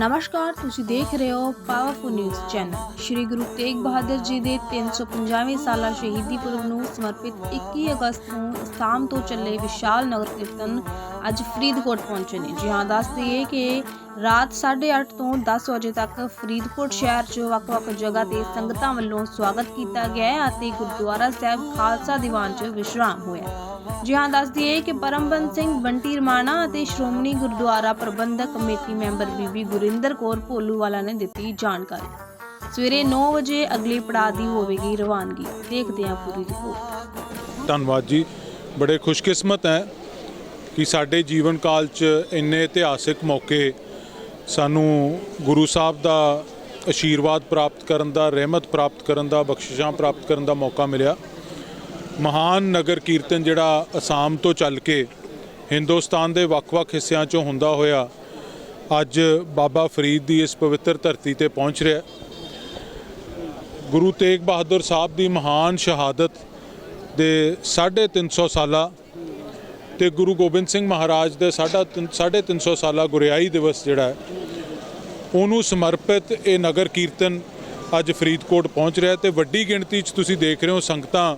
ਨਮਸਕਾਰ, ਤੁਸੀਂ ਦੇਖ ਰਹੇ ਹੋ powerful news channel Shri Guru Tegh Bahadur ji ਦੇ 350ਵੇਂ ਸਾਲਾ ਸ਼ਹੀਦੀ ਪੁਰਬ ਨੂੰ ਸਮਰਪਿਤ 21 ਅਗਸਤ ਨੂੰ ਸ਼ਾਮ ਤੋਂ ਚੱਲੇ ਵਿਸ਼ਾਲ ਨਗਰ ਕੀਰਤਨ ਅੱਜ ਫਰੀਦਕੋਟ ਪਹੁੰਚੇ ਨੇ। ਜੀ ਹਾਂ, ਦੱਸ ਦਈਏ ਕਿ ਰਾਤ 8:30 ਤੋਂ 10 ਵਜੇ ਤੱਕ ਫਰੀਦਕੋਟ ਸ਼ਹਿਰ 'ਚ ਵੱਖ-ਵੱਖ ਜਗ੍ਹਾ ਤੇ ਸੰਗਤਾਂ ਵੱਲੋਂ ਸਵਾਗਤ ਕੀਤਾ ਗਿਆ ਅਤੇ ਗੁਰਦੁਆਰਾ ਸਾਹਿਬ ਖਾਲਸਾ ਦੀਵਾਨ 'ਚ ਵਿਸ਼ਰਾਮ ਹੋਇਆ ਜੀ ਹਾਂ, ਦੱਸ ਦਈਏ ਕਿ ਪਰਮਬੰਦ ਸਿੰਘ, ਬੰਟੀ ਰਮਾਣਾ ਅਤੇ ਸ਼੍ਰੋਮਣੀ ਗੁਰਦੁਆਰਾ ਪ੍ਰਬੰਧਕ ਕਮੇਟੀ ਮੈਂਬਰ ਬੀਬੀ ਗੁਰਿੰਦਰ ਕੌਰ ਭੋਲੂਵਾਲਾ ਨੇ ਦਿੱਤੀ ਜਾਣਕਾਰੀ। ਸਵੇਰੇ 9 ਵਜੇ ਅਗਲੀ ਪੜਾਅ ਦੀ ਹੋਵੇਗੀ ਰਵਾਨਗੀ। ਦੇਖਦੇ ਹਾਂ ਪੂਰੀ ਰਿਪੋਰਟ। ਧੰਨਵਾਦ ਜੀ। ਬੜੇ ਖੁਸ਼ਕਿਸਮਤ ਹੈ ਕਿ ਸਾਡੇ ਜੀਵਨ ਕਾਲ 'ਚ ਇੰਨੇ ਇਤਿਹਾਸਿਕ ਮੌਕੇ ਸਾਨੂੰ ਗੁਰੂ ਸਾਹਿਬ ਦਾ ਆਸ਼ੀਰਵਾਦ ਪ੍ਰਾਪਤ ਕਰਨ ਦਾ, ਰਹਿਮਤ ਪ੍ਰਾਪਤ ਕਰਨ ਦਾ, ਬਖਸ਼ਿਸ਼ਾਂ ਪ੍ਰਾਪਤ ਕਰਨ ਦਾ ਮੌਕਾ ਮਿਲਿਆ। ਮਹਾਨ ਨਗਰ ਕੀਰਤਨ ਜਿਹੜਾ ਅਸਾਮ ਤੋਂ ਚੱਲ ਕੇ ਹਿੰਦੁਸਤਾਨ ਦੇ ਵੱਖ-ਵੱਖ ਹਿੱਸਿਆਂ 'ਚੋਂ ਹੁੰਦਾ ਹੋਇਆ, ਅੱਜ ਬਾਬਾ ਫਰੀਦ ਦੀ ਇਸ ਪਵਿੱਤਰ ਧਰਤੀ ਤੇ ਪਹੁੰਚ ਰਿਹਾ ਗੁਰੂ ਤੇਗ ਬਹਾਦਰ ਸਾਹਿਬ ਦੀ ਮਹਾਨ ਸ਼ਹਾਦਤ ਦੇ 350 ਸਾਲਾ ਤੇ ਗੁਰੂ ਗੋਬਿੰਦ ਸਿੰਘ ਮਹਾਰਾਜ ਦੇ ਸਾਢਾ ਤਿੰਨ- 350 ਸਾਲਾ ਗੁਰਿਆਈ ਦਿਵਸ ਜਿਹੜਾ ਉਹਨੂੰ ਸਮਰਪਿਤ ਇਹ ਨਗਰ ਕੀਰਤਨ ਅੱਜ ਫਰੀਦਕੋਟ ਪਹੁੰਚ ਰਿਹਾ ਤੇ ਵੱਡੀ ਗਿਣਤੀ 'ਚ ਤੁਸੀਂ ਦੇਖ ਰਹੇ ਹੋ ਸੰਗਤਾਂ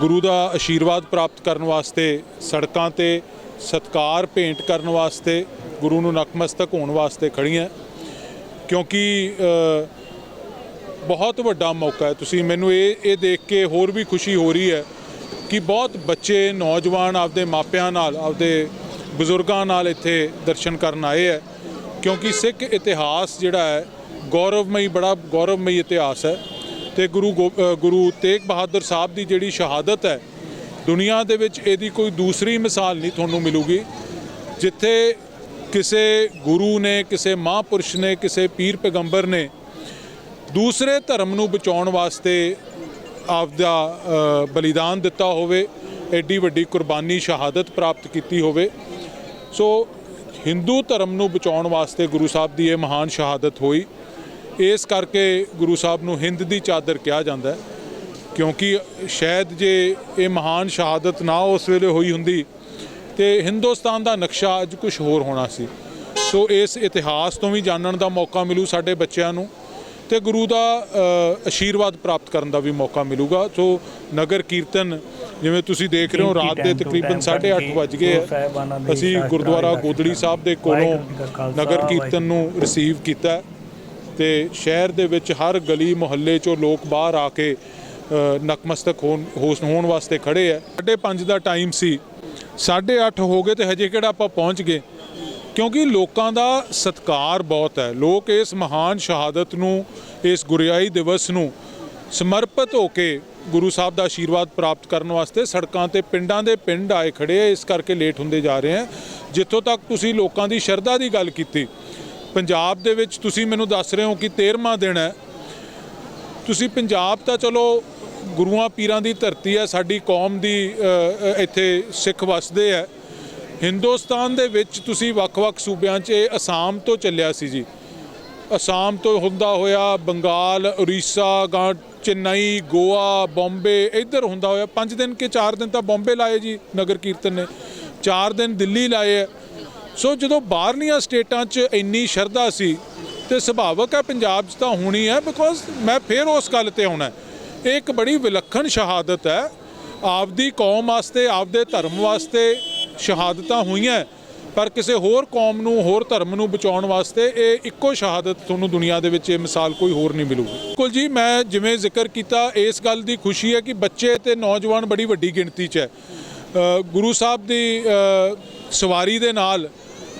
ਗੁਰੂ ਦਾ ਆਸ਼ੀਰਵਾਦ ਪ੍ਰਾਪਤ ਕਰਨ ਵਾਸਤੇ, ਸੜਕਾਂ ਤੇ ਸਤਕਾਰ ਭੇਂਟ ਕਰਨ ਵਾਸਤੇ, ਗੁਰੂ ਨੂੰ ਨਤਮਸਤਕ ਹੋਣ ਵਾਸਤੇ ਖੜੀਆਂ ਕਿਉਂਕਿ ਬਹੁਤ ਵੱਡਾ ਮੌਕਾ ਹੈ। ਤੁਸੀਂ ਮੈਨੂੰ ਇਹ ਇਹ ਦੇਖ ਕੇ ਹੋਰ ਵੀ ਖੁਸ਼ੀ ਹੋ ਰਹੀ ਹੈ ਕਿ ਬਹੁਤ ਬੱਚੇ, ਨੌਜਵਾਨ ਆਪਦੇ ਮਾਪਿਆਂ ਨਾਲ, ਆਪਦੇ ਬਜ਼ੁਰਗਾਂ ਨਾਲ ਇੱਥੇ ਦਰਸ਼ਨ ਕਰਨ ਆਏ ਹੈ। ਕਿਉਂਕਿ ਸਿੱਖ ਇਤਿਹਾਸ ਜਿਹੜਾ ਹੈ, ਗੌਰਵਮਈ, ਬੜਾ ਗੌਰਵਮਈ ਇਤਿਹਾਸ ਹੈ। ਤੇ ਗੁਰੂ ਗੋ- ਗੁਰੂ ਤੇਗ ਬਹਾਦਰ ਸਾਹਿਬ ਦੀ ਜਿਹੜੀ ਸ਼ਹਾਦਤ ਹੈ, ਦੁਨੀਆ ਦੇ ਵਿੱਚ ਇਹਦੀ ਕੋਈ ਦੂਸਰੀ ਮਿਸਾਲ ਨਹੀਂ ਤੁਹਾਨੂੰ ਮਿਲੂਗੀ। ਜਿੱਥੇ ਕਿਸੇ ਗੁਰੂ ਨੇ, ਕਿਸੇ ਮਹਾਂਪੁਰਸ਼ ਨੇ, ਕਿਸੇ ਪੀਰ ਪੈਗੰਬਰ ਨੇ ਦੂਸਰੇ ਧਰਮ ਨੂੰ ਬਚਾਉਣ ਵਾਸਤੇ ਆਪਦਾ ਅ, ਬਲੀਦਾਨ ਦਿੱਤਾ ਹੋਵੇ ਐਡੀ ਵੱਡੀ ਕੁਰਬਾਨੀ ਸ਼ਹਾਦਤ ਪ੍ਰਾਪਤ ਕੀਤੀ ਹੋਵੇ। ਸੋ ਹਿੰਦੂ ਧਰਮ ਨੂੰ ਬਚਾਉਣ ਵਾਸਤੇ ਗੁਰੂ ਸਾਹਿਬ ਦੀ ਇਹ ਮਹਾਨ ਸ਼ਹਾਦਤ ਹੋਈ। ਇਸ ਕਰਕੇ ਗੁਰੂ ਸਾਹਿਬ ਨੂੰ ਹਿੰਦ ਦੀ ਚਾਦਰ ਕਿਹਾ ਜਾਂਦਾ ਹੈ। ਕਿਉਂਕਿ ਸ਼ਾਇਦ ਜੇ ਇਹ ਮਹਾਨ ਸ਼ਹਾਦਤ ਨਾ ਉਸ ਵੇਲੇ ਹੋਈ ਹੁੰਦੀ ਤੇ ਹਿੰਦੁਸਤਾਨ ਦਾ ਨਕਸ਼ਾ ਅੱਜ ਕੁਝ ਹੋਰ ਹੋਣਾ ਸੀ। ਸੋ ਇਸ ਇਤਿਹਾਸ ਤੋਂ ਵੀ ਜਾਣਨ ਦਾ ਮੌਕਾ ਮਿਲੂ ਸਾਡੇ ਬੱਚਿਆਂ ਨੂੰ। ਤੇ ਗੁਰੂ ਦਾ ਅ, ਆਸ਼ੀਰਵਾਦ ਪ੍ਰਾਪਤ ਕਰਨ ਦਾ ਵੀ ਮੌਕਾ ਮਿਲੂਗਾ। ਸੋ ਨਗਰ ਕੀਰਤਨ ਜਿਵੇਂ ਤੁਸੀਂ ਦੇਖ ਰਹੇ ਹੋ ਰਾਤ ਦੇ ਤਕਰੀਬਨ 8:30 ਵੱਜ ਗਏ ਅਸੀਂ ਗੁਰਦੁਆਰਾ ਗੋਦੜੀ ਸਾਹਿਬ ਦੇ ਕੋਲੋਂ ਨਗਰ ਕੀਰਤਨ ਨੂੰ ਰਿਸੀਵ ਕੀਤਾ ਤੇ ਸ਼ਹਿਰ ਦੇ ਵਿੱਚ ਹਰ ਗਲੀ ਮੁਹੱਲੇ ਚੋਂ ਲੋਕ ਬਾਹਰ ਆ ਕੇ ਨਕਮਸਤਕ ਹੋਣ ਹੋਣ ਵਾਸਤੇ ਖੜੇ ਹੈ। 5:30 ਦਾ ਟਾਈਮ ਸੀ। 8:30 ਹੋ ਗਏ ਤੇ ਹਜੇ ਕਿਹੜਾ ਆਪਾਂ ਪਹੁੰਚ ਗਏ? ਕਿਉਂਕਿ ਲੋਕਾਂ ਦਾ ਸਤਕਾਰ ਬਹੁਤ ਹੈ। ਲੋਕ ਇਸ ਮਹਾਨ ਸ਼ਹਾਦਤ ਨੂੰ, ਇਸ ਗੁਰਿਆਈ ਦਿਵਸ ਨੂੰ ਸਮਰਪਿਤ ਹੋ ਕੇ ਗੁਰੂ ਸਾਹਿਬ ਦਾ ਆਸ਼ੀਰਵਾਦ ਪ੍ਰਾਪਤ ਕਰਨ ਵਾਸਤੇ ਸੜਕਾਂ ਤੇ ਪਿੰਡਾਂ ਦੇ ਪਿੰਡ ਆਏ ਖੜੇ ਆ। ਇਸ ਕਰਕੇ ਲੇਟ ਹੁੰਦੇ ਜਾ ਰਹੇ ਆ। ਜਿੱਥੋਂ ਤੱਕ ਤੁਸੀਂ ਲੋਕਾਂ ਦੀ ਸ਼ਰਧਾ ਦੀ ਗੱਲ ਕੀਤੀ, ਪੰਜਾਬ ਦੇ ਵਿੱਚ ਤੁਸੀਂ ਮੈਨੂੰ ਦੱਸ ਰਹੇ ਹੋ ਕਿ 13ਵਾਂ ਦਿਨ ਹੈ। ਤੁਸੀਂ ਪੰਜਾਬ ਤਾਂ ਚਲੋ ਗੁਰੂਆਂ ਪੀਰਾਂ ਦੀ ਧਰਤੀ ਹੈ। ਸਾਡੀ ਕੌਮ ਦੀ ਇੱਥੇ ਸਿੱਖ ਵਸਦੇ ਹੈ। ਹਿੰਦੁਸਤਾਨ ਦੇ ਵਿੱਚ ਤੁਸੀਂ ਵੱਖ-ਵੱਖ ਸੂਬਿਆਂ 'ਚ, ਇਹ ਅਸਾਮ ਤੋਂ ਚੱਲਿਆ ਸੀ ਜੀ। ਅਸਾਮ ਤੋਂ ਹੁੰਦਾ ਹੋਇਆ ਬੰਗਾਲ, ਉੜੀਸਾ, ਗਾਂ ਚੇਨਈ, ਗੋਆ, ਬੰਬੇ, ਇੱਧਰ ਹੁੰਦਾ ਹੋਇਆ। 5 ਦਿਨ ਕੇ 4 ਦਿਨ ਤਾਂ ਬੰਬੇ ਲਾਏ ਜੀ, ਨਗਰ ਕੀਰਤਨ ਨੇ। 4 ਦਿਨ ਦਿੱਲੀ ਲਾਏ। ਹੈ ਸੋ ਜਦੋਂ ਬਾਹਰਲੀਆਂ ਸਟੇਟਾਂ 'ਚ ਇੰਨੀ ਸ਼ਰਧਾ ਸੀ, ਤੇ ਸੁਭਾਵਕ ਹੈ ਪੰਜਾਬ 'ਚ ਤਾਂ ਹੋਣੀ ਹੈ ਬਿਕੋਜ਼ ਮੈਂ ਫੇਰ ਉਸ ਗੱਲ ਤੇ ਆਉਣਾ ਇਹ ਇੱਕ ਬੜੀ ਵਿਲੱਖਣ ਸ਼ਹਾਦਤ ਹੈ। ਆਪਦੀ ਕੌਮ ਵਾਸਤੇ, ਆਪਦੇ ਧਰਮ ਵਾਸਤੇ ਸ਼ਹਾਦਤਾਂ ਹੋਈਆਂ ਪਰ ਕਿਸੇ ਹੋਰ ਕੌਮ ਨੂੰ, ਹੋਰ ਧਰਮ ਨੂੰ ਬਚਾਉਣ ਵਾਸਤੇ ਇਹ ਇੱਕੋ ਸ਼ਹਾਦਤ ਤੁਹਾਨੂੰ ਦੁਨੀਆ ਦੇ ਵਿੱਚ ਇਹ ਮਿਸਾਲ ਕੋਈ ਹੋਰ ਨਹੀਂ ਮਿਲੂਗੀ। ਬਿਲਕੁਲ ਜੀ, ਮੈਂ ਜਿਵੇਂ ਜ਼ਿਕਰ ਕੀਤਾ, ਇਸ ਗੱਲ ਦੀ ਖੁਸ਼ੀ ਹੈ ਕਿ ਬੱਚੇ ਤੇ ਨੌਜਵਾਨ ਬੜੀ ਵੱਡੀ ਗਿਣਤੀ 'ਚ ਹੈ। ਗੁਰੂ ਸਾਹਿਬ ਦੀ ਸਵਾਰੀ ਦੇ ਨਾਲ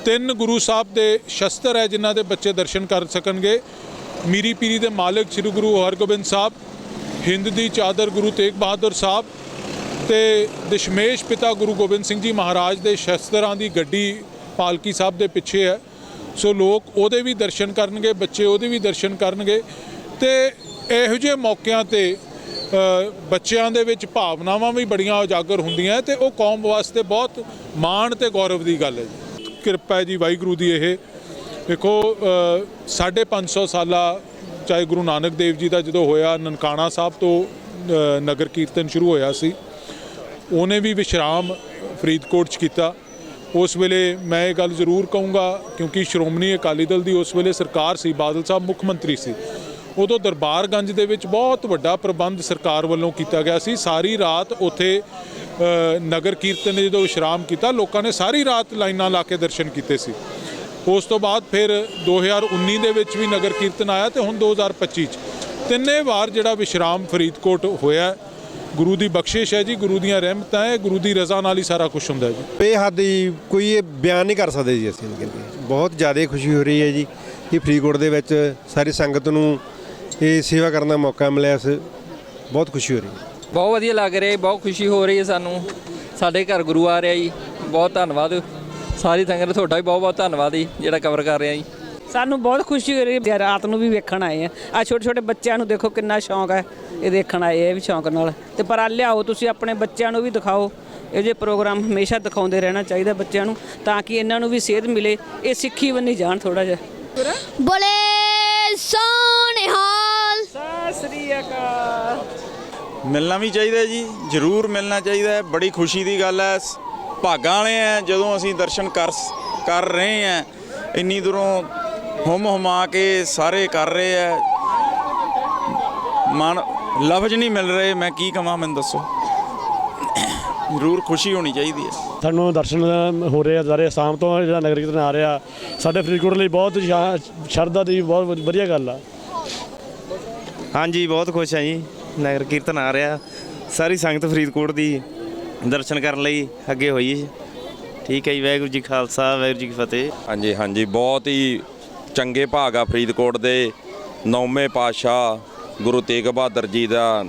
ਤਿੰਨ ਗੁਰੂ ਸਾਹਿਬ ਦੇ ਸ਼ਸਤਰ ਹੈ ਜਿਨ੍ਹਾਂ ਦੇ ਬੱਚੇ ਦਰਸ਼ਨ ਕਰ ਸਕਣਗੇ। ਮੀਰੀ ਪੀਰੀ ਦੇ ਮਾਲਕ ਸ੍ਰੀ ਗੁਰੂ ਹਰਗੋਬਿੰਦ ਸਾਹਿਬ, ਹਿੰਦ ਦੀ ਚਾਦਰ ਗੁਰੂ ਤੇਗ ਬਹਾਦਰ ਸਾਹਿਬ ਤੇ ਦਸ਼ਮੇਸ਼ ਪਿਤਾ ਗੁਰੂ ਗੋਬਿੰਦ ਸਿੰਘ ਜੀ ਮਹਾਰਾਜ ਦੇ ਸ਼ਸਤਰਾਂ ਦੀ ਗੱਡੀ ਪਾਲਕੀ ਸਾਹਿਬ ਦੇ ਪਿੱਛੇ ਹੈ। ਸੋ ਲੋਕ ਉਹਦੇ ਵੀ ਦਰਸ਼ਨ ਕਰਨਗੇ ਬੱਚੇ ਉਹਦੇ ਵੀ ਦਰਸ਼ਨ ਕਰਨਗੇ ਤੇ ਇਹੋ ਜਿਹੇ ਮੌਕਿਆਂ ਤੇ ਬੱਚਿਆਂ ਦੇ ਵਿੱਚ ਭਾਵਨਾਵਾਂ ਵੀ ਬੜੀਆਂ ਉਜਾਗਰ ਹੁੰਦੀਆਂ ਤੇ ਉਹ ਕੌਮ ਵਾਸਤੇ ਬਹੁਤ ਮਾਣ ਤੇ ਗੌਰਵ ਦੀ ਗੱਲ ਹੈ ਕਿਰਪਾ ਹੈ ਜੀ ਵਾਹਿਗੁਰੂ ਦੀ ਇਹ। ਦੇਖੋ ਅ, ਸਾਢੇ ਪੰਜ ਸੌ ਸਾਲਾ ਚਾਹੇ ਗੁਰੂ ਨਾਨਕ ਦੇਵ ਜੀ ਦਾ ਜਦੋਂ ਹੋਇਆ ਨਨਕਾਣਾ ਸਾਹਿਬ ਤੋਂ ਨਗਰ ਕੀਰਤਨ ਸ਼ੁਰੂ ਹੋਇਆ ਸੀ। ਉਹਨੇ ਵੀ ਵਿਸ਼ਰਾਮ ਫਰੀਦਕੋਟ 'ਚ ਕੀਤਾ। ਉਸ ਵੇਲੇ ਮੈਂ ਇਹ ਗੱਲ ਜ਼ਰੂਰ ਕਹੂੰਗਾ, ਕਿਉਂਕਿ ਸ਼੍ਰੋਮਣੀ ਅਕਾਲੀ ਦਲ ਦੀ ਉਸ ਵੇਲੇ ਸਰਕਾਰ ਸੀ, ਬਾਦਲ ਸਾਹਿਬ ਮੁੱਖ ਮੰਤਰੀ ਸੀ। ਉਦੋਂ ਦਰਬਾਰਗੰਜ ਦੇ ਵਿੱਚ ਬਹੁਤ ਵੱਡਾ ਪ੍ਰਬੰਧ ਸਰਕਾਰ ਵੱਲੋਂ ਕੀਤਾ ਗਿਆ ਸੀ। ਸਾਰੀ ਰਾਤ ਉੱਥੇ ਨਗਰ ਕੀਰਤਨ ਨੇ ਜਦੋਂ ਵਿਸ਼ਰਾਮ ਕੀਤਾ, ਲੋਕਾਂ ਨੇ ਸਾਰੀ ਰਾਤ ਲਾਈਨਾਂ ਲਾ ਕੇ ਦਰਸ਼ਨ ਕੀਤੇ ਸੀ। ਉਸ ਤੋਂ ਬਾਅਦ ਫਿਰ 2019 ਦੇ ਵਿੱਚ ਵੀ ਨਗਰ ਕੀਰਤਨ ਆਇਆ ਤੇ ਹੁਣ 2025 ਚ। ਤਿੰਨੇ ਵਾਰ ਜਿਹੜਾ ਵਿਸ਼ਰਾਮ ਫਰੀਦਕੋਟ ਹੋਇਆ ਗੁਰੂ ਦੀ ਬਖਸ਼ਿਸ਼ ਹੈ ਜੀ ਗੁਰੂ ਦੀਆਂ ਰਹਿਮਤਾਂ ਹੈ ਗੁਰੂ ਦੀ ਰਜ਼ਾ ਨਾਲ ਹੀ ਸਾਰਾ ਕੁਝ ਹੁੰਦਾ ਹੈ ਜੀ। ਬੇਹੱਦ ਹੀ ਕੋਈ ਇਹ ਬਿਆਨ ਨਹੀਂ ਕਰ ਸਕਦੇ ਜੀ ਅਸੀਂ ਬਹੁਤ ਜ਼ਿਆਦਾ ਖੁਸ਼ੀ ਹੋ ਰਹੀ ਹੈ ਜੀ ਕਿ ਫਰੀਦਕੋਟ ਦੇ ਵਿੱਚ ਸਾਰੀ ਸੰਗਤ ਨੂੰ ਇਹ ਸੇਵਾ ਕਰਨ ਦਾ ਮੌਕਾ ਮਿਲਿਆ ਸ ਬਹੁਤ ਖੁਸ਼ੀ ਹੋ ਰਹੀ ਹੈ। ਬਹੁਤ ਵਧੀਆ ਲੱਗ ਰਿਹਾ ਜੀ ਬਹੁਤ ਖੁਸ਼ੀ ਹੋ ਰਹੀ ਹੈ ਸਾਨੂੰ। ਸਾਡੇ ਘਰ ਗੁਰੂ ਆ ਰਿਹਾ ਜੀ ਬਹੁਤ ਧੰਨਵਾਦ। ਸਾਰੀ ਸੰਗਤ ਤੁਹਾਡਾ ਵੀ ਬਹੁਤ ਬਹੁਤ ਧੰਨਵਾਦ ਜੀ ਜਿਹੜਾ ਕਵਰ ਕਰ ਰਿਹਾ ਜੀ। ਸਾਨੂੰ ਬਹੁਤ ਖੁਸ਼ੀ ਹੋ ਰਹੀ ਹੈ ਰਾਤ ਨੂੰ ਵੀ ਵੇਖਣ ਆਏ ਆ ਆ ਛੋਟੇ ਛੋਟੇ ਬੱਚਿਆਂ ਨੂੰ ਦੇਖੋ ਕਿੰਨਾ ਸ਼ੌਂਕ ਹੈ। ਇਹ ਦੇਖਣ ਆਏ ਆ ਇਹ ਵੀ ਸ਼ੌਂਕ ਨਾਲ। ਤੇ ਪਰ ਆ ਲਿਆਓ ਤੁਸੀਂ ਆਪਣੇ ਬੱਚਿਆਂ ਨੂੰ ਵੀ ਦਿਖਾਓ। ਇਹ ਜੇ ਪ੍ਰੋਗਰਾਮ ਹਮੇਸ਼ਾ ਦਿਖਾਉਂਦੇ ਰਹਿਣਾ ਚਾਹੀਦਾ ਬੱਚਿਆਂ ਨੂੰ ਤਾਂ ਕਿ ਇਹਨਾਂ ਨੂੰ ਵੀ ਸੇਧ ਮਿਲੇ। ਇਹ ਸਿੱਖੀ ਬੰਨੀ ਜਾਣ ਥੋੜਾ ਜਿਹਾ। ਬੋਲੇ ਸੋਨਿਹਾਲ ਸਤਿ ਸ੍ਰੀ ਅਕਾਲ। ਮਿਲਣਾ ਵੀ ਚਾਹੀਦਾ ਜੀ ਜ਼ਰੂਰ ਮਿਲਣਾ ਚਾਹੀਦਾ ਹੈ। ਬੜੀ ਖੁਸ਼ੀ ਦੀ ਗੱਲ ਹੈ। ਭਾਗਾਂ ਵਾਲੇ ਆ ਜਦੋਂ ਅਸੀਂ ਦਰਸ਼ਨ ਕਰ ਕਰ ਰਹੇ ਆ ਇੰਨੀ ਦੂਰੋਂ ਹੁਮ ਹੁਮਾ ਕੇ ਸਾਰੇ ਕਰ ਰਹੇ ਆ ਮਨ ਲਫ਼ਜ਼ ਨਹੀਂ ਮਿਲ ਰਹੇ ਮੈਂ ਕੀ ਕਹਾਂ ਮੈਨੂੰ ਦੱਸੋ। ਜ਼ਰੂਰ ਖੁਸ਼ੀ ਹੋਣੀ ਚਾਹੀਦੀ ਹੈ। ਸਾਨੂੰ ਦਰਸ਼ਨ ਹੋ ਰਹੇ ਆ ਸਾਰੇ ਆਸਾਮ ਤੋਂ ਜਿਹੜਾ ਨਗਰ ਕੀਰਤਨ ਆ ਰਿਹਾ ਸਾਡੇ ਫਰੀਦਕੋਟ ਲਈ ਬਹੁਤ ਸ਼ਰਧਾ ਦੀ ਬਹੁਤ ਵਧ- ਵਧੀਆ ਗੱਲ ਆ। ਹਾਂਜੀ ਬਹੁਤ ਖੁਸ਼ ਹਾਂ ਜੀ ਨਗਰ ਕੀਰਤਨ ਆ ਰਿਹਾ ਸਾਰੀ ਸੰਗਤ ਫਰੀਦਕੋਟ ਦੀ ਦਰਸ਼ਨ ਕਰਨ ਲਈ ਅੱਗੇ ਹੋਈ ਹੈ। ਠੀਕ ਹੈ ਜੀ ਵਾਹਿਗੁਰੂ ਜੀ ਖਾਲਸਾ ਵਾਹਿਗੁਰੂ ਜੀ ਕੀ ਫਤਿਹ। ਹਾਂਜੀ ਹਾਂਜੀ ਬਹੁਤ ਹੀ ਚੰਗੇ ਭਾਗ ਆ ਫਰੀਦਕੋਟ ਦੇ ਨੌਵੇਂ ਪਾਤਸ਼ਾਹ ਗੁਰੂ ਤੇਗ ਬਹਾਦਰ ਜੀ ਦਾ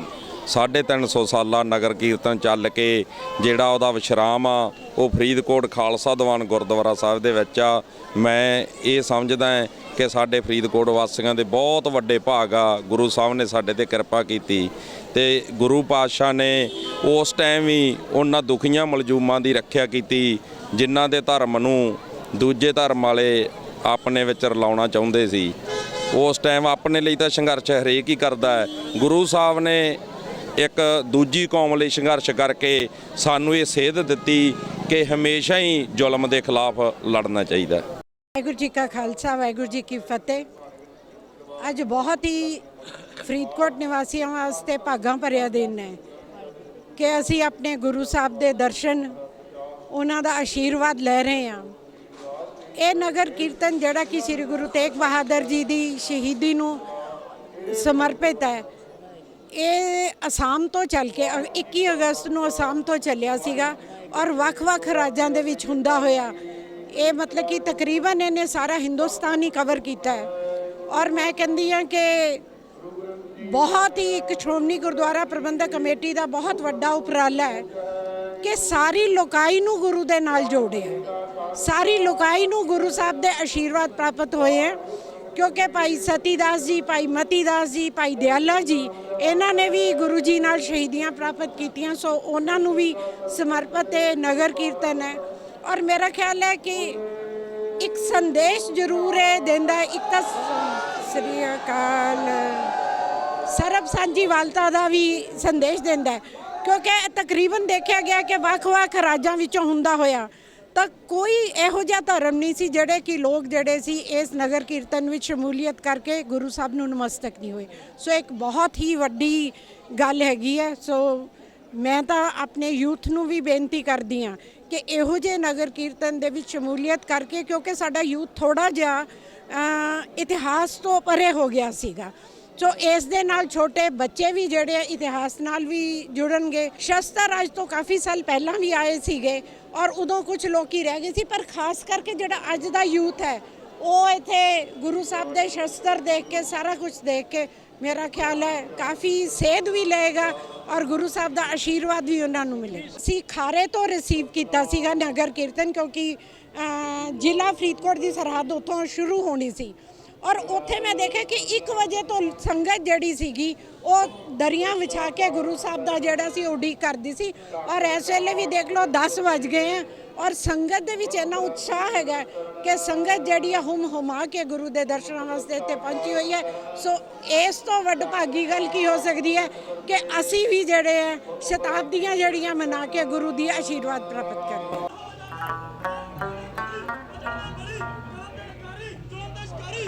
350 ਸਾਲਾ ਨਗਰ ਕੀਰਤਨ ਚੱਲ ਕੇ ਜਿਹੜਾ ਉਹਦਾ ਵਿਸ਼ਰਾਮ ਆ, ਉਹ ਫਰੀਦਕੋਟ ਖਾਲਸਾ ਦੀਵਾਨ ਗੁਰਦੁਆਰਾ ਸਾਹਿਬ ਦੇ ਵਿੱਚ ਆ। ਮੈਂ ਇਹ ਸਮਝਦਾ ਕਿ ਸਾਡੇ ਫਰੀਦਕੋਟ ਵਾਸੀਆਂ ਦੇ ਬਹੁਤ ਵੱਡੇ ਭਾਗ ਆ। ਗੁਰੂ ਸਾਹਿਬ ਨੇ ਸਾਡੇ ਤੇ ਕਿਰਪਾ ਕੀਤੀ ਤੇ ਗੁਰੂ ਪਾਤਸ਼ਾਹ ਨੇ ਉਸ ਟਾਈਮ ਵੀ ਉਹਨਾਂ ਦੁਖੀਆਂ ਮਲਜੂਮਾਂ ਦੀ ਰੱਖਿਆ ਕੀਤੀ, ਜਿਨ੍ਹਾਂ ਦੇ ਧਰਮ ਨੂੰ ਦੂਜੇ ਧਰਮ ਵਾਲੇ ਆਪਣੇ ਵਿੱਚ ਰਲਾਉਣਾ ਚਾਹੁੰਦੇ ਸੀ। ਉਸ ਟਾਈਮ ਆਪਣੇ ਲਈ ਤਾਂ ਸੰਘਰਸ਼ ਹਰੇਕ ਹੀ ਕਰਦਾ ਹੈ। ਗੁਰੂ ਸਾਹਿਬ ਨੇ ਇੱਕ ਦੂਜੀ ਕੌਮ ਲਈ ਸੰਘਰਸ਼ ਕਰਕੇ ਸਾਨੂੰ ਇਹ ਸੇਧ ਦਿੱਤੀ ਕਿ ਹਮੇਸ਼ਾ ਹੀ ਜ਼ੁਲਮ ਦੇ ਖਿਲਾਫ ਲੜਨਾ ਚਾਹੀਦਾ ਹੈ। ਵਾਹਿਗੁਰੂ ਜੀ ਕਾ ਖਾਲਸਾ, ਵਾਹਿਗੁਰੂ ਜੀ ਕੀ ਫਤਿਹ। ਅੱਜ ਬਹੁਤ ਹੀ ਫਰੀਦਕੋਟ ਨਿਵਾਸੀਆਂ ਵਾਸਤੇ ਭਾਗਾਂ ਭਰਿਆ ਦਿਨ ਹੈ ਕਿ ਅਸੀਂ ਆਪਣੇ ਗੁਰੂ ਸਾਹਿਬ ਦੇ ਦਰਸ਼ਨ, ਉਹਨਾਂ ਦਾ ਆਸ਼ੀਰਵਾਦ ਲੈ ਰਹੇ ਹਾਂ। ਇਹ ਨਗਰ ਕੀਰਤਨ ਜਿਹੜਾ ਕਿ ਸ੍ਰੀ ਗੁਰੂ ਤੇਗ ਬਹਾਦਰ ਜੀ ਦੀ ਸ਼ਹੀਦੀ ਨੂੰ ਸਮਰਪਿਤ ਹੈ। ਇਹ ਅਸਾਮ ਤੋਂ ਚੱਲ ਕੇ ਔਰ 21 ਅਗਸਤ ਨੂੰ ਅਸਾਮ ਤੋਂ ਚੱਲਿਆ ਸੀਗਾ ਔਰ ਵੱਖ-ਵੱਖ ਰਾਜਾਂ ਦੇ ਵਿੱਚ ਹੁੰਦਾ ਹੋਇਆ। ਇਹ ਮਤਲਬ ਕਿ ਤਕਰੀਬਨ ਇਹਨੇ ਸਾਰਾ ਹਿੰਦੁਸਤਾਨ ਹੀ ਕਵਰ ਕੀਤਾ ਹੈ। ਔਰ ਮੈਂ ਕਹਿੰਦੀ ਹਾਂ ਕਿ ਬਹੁਤ ਹੀ ਇੱਕ ਸ਼੍ਰੋਮਣੀ ਗੁਰਦੁਆਰਾ ਪ੍ਰਬੰਧਕ ਕਮੇਟੀ ਦਾ ਬਹੁਤ ਵੱਡਾ ਉਪਰਾਲਾ ਹੈ ਕਿ ਸਾਰੀ ਲੋਕਾਈ ਨੂੰ ਗੁਰੂ ਦੇ ਨਾਲ ਜੋੜਿਆ। ਸਾਰੀ ਲੋਕਾਈ ਨੂੰ ਗੁਰੂ ਸਾਹਿਬ ਦੇ ਆਸ਼ੀਰਵਾਦ ਪ੍ਰਾਪਤ ਹੋਏ ਹੈ, ਕਿਉਂਕਿ ਭਾਈ ਸਤੀਦਾਸ ਜੀ, ਭਾਈ ਮਤੀਦਾਸ ਜੀ, ਭਾਈ ਦਿਆਲਾ ਜੀ, ਇਹਨਾਂ ਨੇ ਵੀ ਗੁਰੂ ਜੀ ਨਾਲ ਸ਼ਹੀਦੀਆਂ ਪ੍ਰਾਪਤ ਕੀਤੀਆਂ, ਸੋ ਉਹਨਾਂ ਨੂੰ ਵੀ ਸਮਰਪਿਤ ਇਹ ਨਗਰ ਕੀਰਤਨ ਹੈ। ਔਰ ਮੇਰਾ ਖਿਆਲ ਹੈ ਕਿ ਇੱਕ ਸੰਦੇਸ਼ ਜ਼ਰੂਰ ਹੈ ਦਿੰਦਾ ਇੱਕ ਤਾਂ ਸ੍ਰੀ ਅਕਾਲ, ਸਰਬ ਸਾਂਝੀਵਾਲਤਾ ਦਾ ਵੀ ਸੰਦੇਸ਼ ਦਿੰਦਾ ਕਿਉਂਕਿ ਤਕਰੀਬਨ ਦੇਖਿਆ ਗਿਆ ਕਿ ਵੱਖ-ਵੱਖ ਰਾਜਾਂ ਵਿੱਚੋਂ ਹੁੰਦਾ ਹੋਇਆ। ਤਾਂ ਕੋਈ ਇਹੋ ਜਿਹਾ ਧਰਮ ਨਹੀਂ ਸੀ ਜਿਹੜੇ ਕਿ ਲੋਕ ਜਿਹੜੇ ਸੀ ਇਸ ਨਗਰ ਕੀਰਤਨ ਵਿੱਚ ਸ਼ਮੂਲੀਅਤ ਕਰਕੇ ਗੁਰੂ ਸਾਹਿਬ ਨੂੰ ਨਮਸਤਕ ਨਹੀਂ ਹੋਏ। ਸੋ ਇੱਕ ਬਹੁਤ ਹੀ ਵੱਡੀ ਗੱਲ ਹੈਗੀ ਹੈ। ਸੋ ਮੈਂ ਤਾਂ ਆਪਣੇ ਯੂਥ ਨੂੰ ਵੀ ਬੇਨਤੀ ਕਰਦੀ ਹਾਂ ਕਿ ਇਹੋ ਜਿਹੇ ਨਗਰ ਕੀਰਤਨ ਦੇ ਵਿੱਚ ਸ਼ਮੂਲੀਅਤ ਕਰਕੇ ਕਿਉਂਕਿ ਸਾਡਾ ਯੂਥ ਥੋੜਾ ਜਿਹਾ ਇਤਿਹਾਸ ਤੋਂ ਪਰੇ ਹੋ ਗਿਆ ਸੀਗਾ। ਸੋ ਇਸ ਦੇ ਨਾਲ ਛੋਟੇ ਬੱਚੇ ਵੀ ਜਿਹੜੇ ਇਤਿਹਾਸ ਨਾਲ ਵੀ ਜੁੜਨਗੇ। ਸ਼ਸਤਰ ਅੱਜ ਤੋਂ ਕਾਫੀ ਸਾਲ ਪਹਿਲਾਂ ਵੀ ਆਏ ਸੀਗੇ ਔਰ ਉਦੋਂ ਕੁਝ ਲੋਕੀ ਰਹਿ ਗਏ ਸੀ, ਪਰ ਖਾਸ ਕਰਕੇ ਜਿਹੜਾ ਅੱਜ ਦਾ ਯੂਥ ਹੈ, ਉਹ ਇੱਥੇ ਗੁਰੂ ਸਾਹਿਬ ਦੇ ਸ਼ਸਤਰ ਦੇਖ ਕੇ, ਸਾਰਾ ਕੁਝ ਦੇਖ ਕੇ ਮੇਰਾ ਖਿਆਲ ਹੈ ਕਾਫੀ ਸੇਧ ਵੀ ਲਏਗਾ ਔਰ ਗੁਰੂ ਸਾਹਿਬ ਦਾ ਆਸ਼ੀਰਵਾਦ ਵੀ ਉਹਨਾਂ ਨੂੰ ਮਿਲੇਗਾ ਅਸੀਂ ਖਾਰੇ ਤੋਂ ਰਿਸੀਵ ਕੀਤਾ ਸੀਗਾ ਨਗਰ ਕੀਰਤਨ ਕਿਉਂਕਿ ਜ਼ਿਲ੍ਹਾ ਫਰੀਦਕੋਟ ਦੀ ਸਰਹੱਦ ਉੱਥੋਂ ਸ਼ੁਰੂ ਹੋਣੀ ਸੀ। ਔਰ ਉੱਥੇ ਮੈਂ ਦੇਖਿਆ ਕਿ 1 ਵਜੇ ਤੋਂ ਸੰਗਤ ਜਿਹੜੀ ਸੀਗੀ, ਉਹ ਦਰੀਆਂ ਵਿਛਾ ਕੇ ਗੁਰੂ ਸਾਹਿਬ ਦਾ ਜਿਹੜਾ ਸੀ ਉਡੀਕ ਕਰਦੀ ਸੀ। ਔਰ ਇਸ ਵੇਲੇ ਵੀ ਦੇਖ ਲਓ 10 ਵਜ ਗਏ ਆ। ਔਰ ਸੰਗਤ ਦੇ ਵਿੱਚ ਇੰਨਾ ਉਤਸ਼ਾਹ ਹੈਗਾ ਕਿ ਸੰਗਤ ਜਿਹੜੀ ਆ, ਹੁਮ ਹੁਮਾ ਕੇ ਗੁਰੂ ਦੇ ਦਰਸ਼ਨਾਂ ਵਾਸਤੇ ਇੱਥੇ ਪਹੁੰਚੀ ਹੋਈ ਹੈ। ਸੋ ਇਸ ਤੋਂ ਵੱਡ ਭਾਗੀ ਗੱਲ ਕੀ ਹੋ ਸਕਦੀ ਹੈ ਕਿ ਅਸੀਂ ਵੀ ਜਿਹੜੇ ਆ, ਸ਼ਤਾਬਦੀਆਂ ਜਿਹੜੀਆਂ ਮਨਾ ਕੇ ਗੁਰੂ ਦੀ ਆਸ਼ੀਰਵਾਦ ਪ੍ਰਾਪਤ ਕਰੀਏ।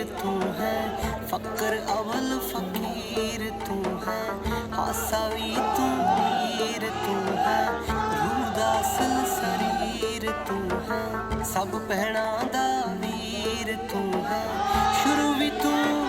ਮਹਾਪੀਰ ਤੂੰ ਹੈ, ਫਕਰ ਅਵਲ ਫਕੀਰ ਤੂੰ ਹੈ ਹਾਸਾ ਵੀ ਤੂੰ ਪੀਰ ਤੂੰ ਹੈ, ਰੂਹ ਦਾ ਅਸਲ ਸਰੀਰ ਤੂੰ ਹੈ, ਸਭ ਪਹਿਣਾ ਦਾ ਵੀਰ ਤੂੰ ਹੈ, ਸ਼ੁਰੂ ਵੀ ਤੂੰ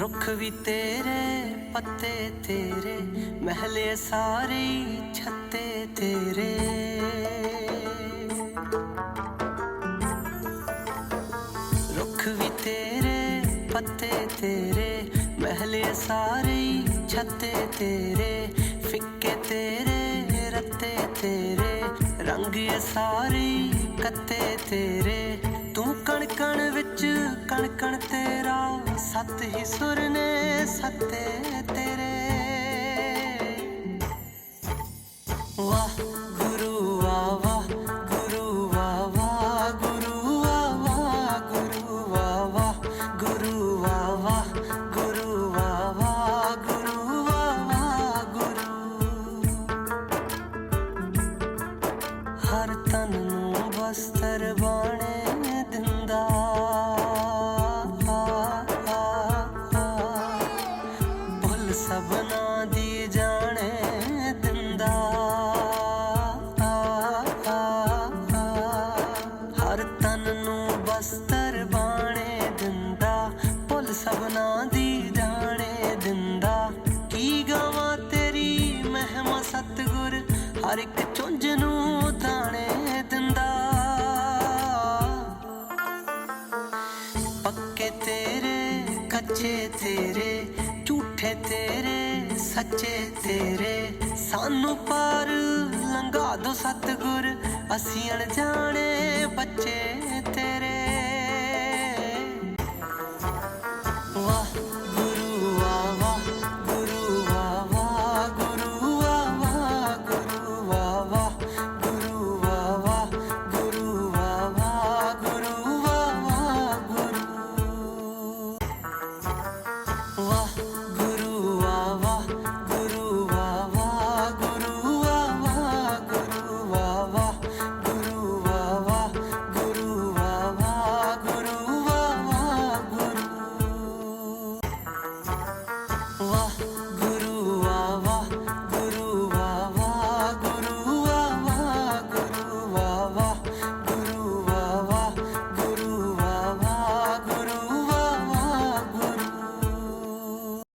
ਰੁੱਖ ਵੀ ਤੇਰੇ, ਪੱਤੇ ਤੇਰੇ, ਮਹਿਲੇ ਸਾਰੇ ਛੱਤੇ ਤੇਰੇ। ਰੁੱਖ ਵੀ ਤੇਰੇ, ਪੱਤੇ ਤੇਰੇ, ਮਹਿਲੇ ਸਾਰੇ ਛੱਤੇ ਤੇਰੇ। ਫਿੱਕੇ ਤੇਰੇ, ਰੱਤੇ ਤੇਰੇ, ਰੰਗ ਸਾਰੇ ਕੱਤੇ ਤੇਰੇ। ਤੂੰ ਕਣ ਕਣ ਵਿੱਚ ਕਣ ਕਣ ਤੇਰਾ ਸੱਤ ਹੀ ਸੁਰ ਨੇ, ਸੱਤੇ ਤੇਰੇ। ਵਾਹ, ਗੁਰੂ ਵਾਹ ਵਾਹ, ਗੁਰੂ ਵਾਹ ਵਾਹ, ਗੁਰੂ ਵਾਹ ਵਾਹ, ਗੁਰੂ ਵਾਹ ਵਾਹ, ਗੁਰੂ ਵਾਹ ਵਾਹ, ਗੁਰੂ ਵਾਹ ਵਾਹ, ਗੁਰੂ ਵਾਹ ਵਾਹ, ਗੁਰੂ। ਹਰ ਤਨ ਨੂੰ ਬਸਤਰ ਸਭਨਾ ਦੀ ਜਾਣੇ ਦਿੰਦਾ। ਕੀ ਗਾਵਾਂ ਤੇਰੀ ਮਹਿਮਾ ਸਤਗੁਰ, ਹਰ ਇੱਕ ਚੁੰਝ ਨੂੰ ਦਾਣੇ ਦਿੰਦਾ। ਪੱਕੇ ਤੇਰੇ, ਕੱਚੇ ਤੇਰੇ, ਝੂਠੇ ਤੇਰੇ, ਸੱਚੇ ਤੇਰੇ। ਸਾਨੂੰ ਪਾਰ ਲੰਘਾ ਦੋ ਸਤਗੁਰ, ਅਸੀਂ ਅਣਜਾਣੇ